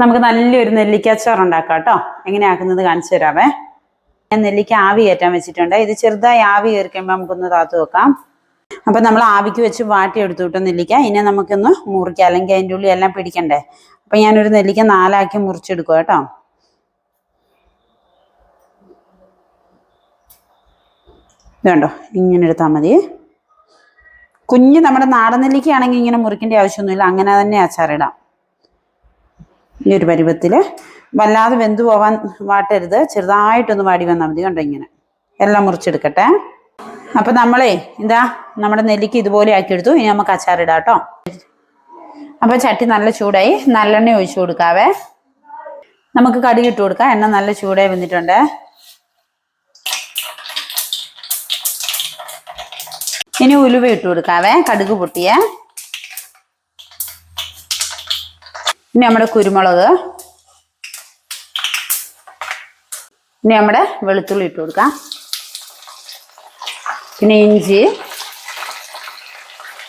നമുക്ക് നല്ലൊരു നെല്ലിക്കച്ചാർ ഉണ്ടാക്കാം കേട്ടോ. എങ്ങനെയാക്കുന്നത് കാണിച്ചു തരാമേ ഞാൻ നെല്ലിക്ക ആവി കയറ്റാൻ വെച്ചിട്ടുണ്ട്. ഇത് ചെറുതായി ആവി കയറിക്കുമ്പോൾ നമുക്കൊന്ന് താത്തു വെക്കാം അപ്പൊ നമ്മൾ ആവിക്ക് വെച്ച് വാട്ടി എടുത്തു കിട്ടും നെല്ലിക്ക. ഇനി നമുക്കൊന്ന് മുറിക്കാം. അല്ലെങ്കിൽ അതിന്റെ ഉള്ളിൽ എല്ലാം പിടിക്കണ്ടേ. അപ്പൊ ഞാനൊരു നെല്ലിക്ക നാലാക്കി മുറിച്ചെടുക്കുക കേട്ടോ. ഇതുണ്ടോ? ഇങ്ങനെ എടുത്താൽ മതി. കുഞ്ഞ് നമ്മുടെ നാടൻ നെല്ലിക്കയാണെങ്കിൽ ഇങ്ങനെ മുറിക്കേണ്ട ആവശ്യമൊന്നുമില്ല. അങ്ങനെ തന്നെ അച്ചാറിടാം. ഈ ഒരു പരുവത്തിൽ വല്ലാതെ വെന്തു പോവാൻ വാട്ടരുത്. ചെറുതായിട്ടൊന്ന് വാടി വന്നാൽ മതി കണ്ടോ ഇങ്ങനെ. എല്ലാം മുറിച്ചെടുക്കട്ടെ. അപ്പം നമ്മളേ എന്താ നമ്മുടെ നെല്ലിക്ക് ഇതുപോലെ ആക്കി എടുത്തു ഇനി നമുക്ക് അച്ചാറിടാം കേട്ടോ. അപ്പോൾ ചട്ടി നല്ല ചൂടായി. നല്ലെണ്ണ ഒഴിച്ചു കൊടുക്കാവേ. നമുക്ക് കടുക് ഇട്ട് കൊടുക്കാം. എണ്ണ നല്ല ചൂടായി വന്നിട്ടുണ്ട്. ഇനി ഉലുവ ഇട്ട് കൊടുക്കാവേ. കടുക് പൊട്ടിയേ. ഇനി നമ്മുടെ കുരുമുളക്. ഇനി നമ്മുടെ വെളുത്തുള്ളി ഇട്ട് കൊടുക്കാം. പിന്നെ ഇഞ്ചി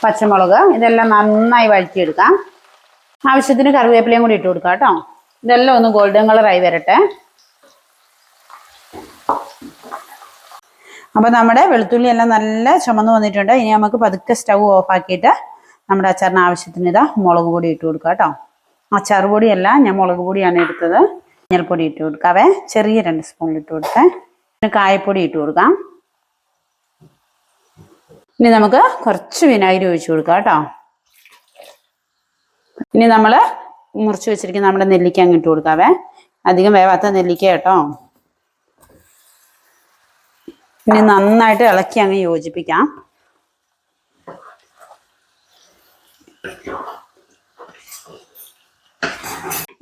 പച്ചമുളക് ഇതെല്ലാം നന്നായി വഴറ്റിയെടുക്കാം. ആവശ്യത്തിന് കറിവേപ്പിലയും കൂടി ഇട്ട് കൊടുക്കാം കേട്ടോ. ഇതെല്ലാം ഒന്ന് ഗോൾഡൻ കളറായി വരട്ടെ. അപ്പോൾ നമ്മുടെ വെളുത്തുള്ളി എല്ലാം നല്ല ചുമന്ന് വന്നിട്ടുണ്ട്. ഇനി നമുക്ക് പതുക്കെ സ്റ്റൗ ഓഫ് ആക്കിയിട്ട് നമ്മുടെ അച്ചാറിന് ആവശ്യത്തിന് ഇതാ മുളക് കൂടി ഇട്ട് കൊടുക്കാം കേട്ടോ. അച്ചാർ പൊടിയല്ല ഞാൻ മുളക് പൊടിയാണ് എടുത്തത്. മഞ്ഞൾപ്പൊടി ഇട്ട് കൊടുക്കാവേ. ചെറിയ രണ്ട് സ്പൂൺ ഇട്ട് കൊടുത്തേ. പിന്നെ കായപ്പൊടി ഇട്ട് കൊടുക്കാം. ഇനി നമുക്ക് കുറച്ച് വിനാഗിരി ഒഴിച്ചു കൊടുക്കാം കേട്ടോ. ഇനി നമ്മൾ മുറിച്ച് വെച്ചിരിക്കുന്ന നമ്മുടെ നെല്ലിക്ക അങ്ങ് ഇട്ട് കൊടുക്കാവേ. അധികം വേവാത്ത നെല്ലിക്ക കേട്ടോ. ഇനി നന്നായിട്ട് ഇളക്കി അങ്ങ് യോജിപ്പിക്കാം.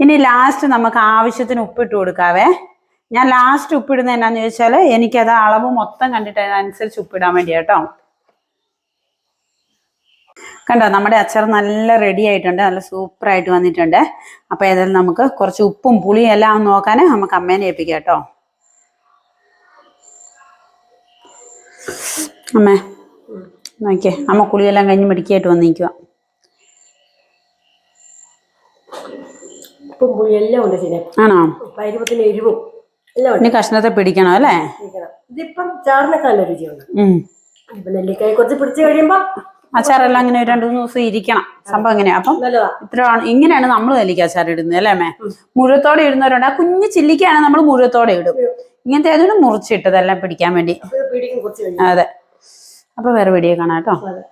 ഇനി ലാസ്റ്റ് നമുക്ക് ആവശ്യത്തിന് ഉപ്പിട്ട് കൊടുക്കാവേ. ഞാൻ ലാസ്റ്റ് ഉപ്പിടുന്നത് എന്നാന്ന് ചോദിച്ചാൽ എനിക്കത് അളവ് മൊത്തം കണ്ടിട്ട് അതിനനുസരിച്ച് ഉപ്പിടാൻ വേണ്ടി കേട്ടോ കണ്ടോ നമ്മുടെ അച്ചാർ നല്ല റെഡി ആയിട്ടുണ്ട് നല്ല സൂപ്പറായിട്ട് വന്നിട്ടുണ്ട്. അപ്പൊ ഏതായാലും നമുക്ക് കുറച്ച് ഉപ്പും പുളിയും എല്ലാം നോക്കാൻ നമുക്ക് അമ്മേനെ ഏൽപ്പിക്കാം കേട്ടോ അമ്മേ നോക്കിയേ അമ്മ കുളിയെല്ലാം കഴിഞ്ഞ് മെഡിക്കായിട്ട് വന്നിരിക്കുക ഉപ്പും പുളി എല്ലാം ഉണ്ട് ഇതിന് ആണോ? പരുവത്തിന് എരിവും എല്ലാം ഉണ്ട്. ഇനി കഷ്ണത്തെ പിടിക്കണം അല്ലേ? ഇരിക്കണം. ഇതിപ്പം ചാറിനൊക്കെ നല്ല രുചിയുണ്ട്. ഇപ്പൊ നെല്ലിക്കായി കുറച്ച് പിടിച്ചു കഴിയുമ്പോ അച്ചാറെല്ലാം ഇങ്ങനെ ഒരു രണ്ടു മൂന്ന് ദിവസം ഇരിക്കണം. സംഭവം എങ്ങനെയാ അപ്പം നല്ലതാ. ഇത്രയാണ് ഇങ്ങനെയാണ് നമ്മൾ നെല്ലിക്ക അച്ചാർ ഇടുന്നത് അല്ലേ അമ്മേ? മുഴുവത്തോടെ ഇടുന്നവരുണ്ട്. ആ കുഞ്ഞു ചില്ലിക്കാണ് നമ്മൾ മുഴുവത്തോടെ ഇടും. ഇങ്ങനത്തെ ഏതൊരു മുറിച്ചിട്ടതെല്ലാം പിടിക്കാൻ വേണ്ടി. അപ്പൊ ഇത് പിടിക്കും കുറച്ച് കഴിയും അതെ. അപ്പൊ വേറെ വീഡിയോ കാണാം കേട്ടോ. അതെ.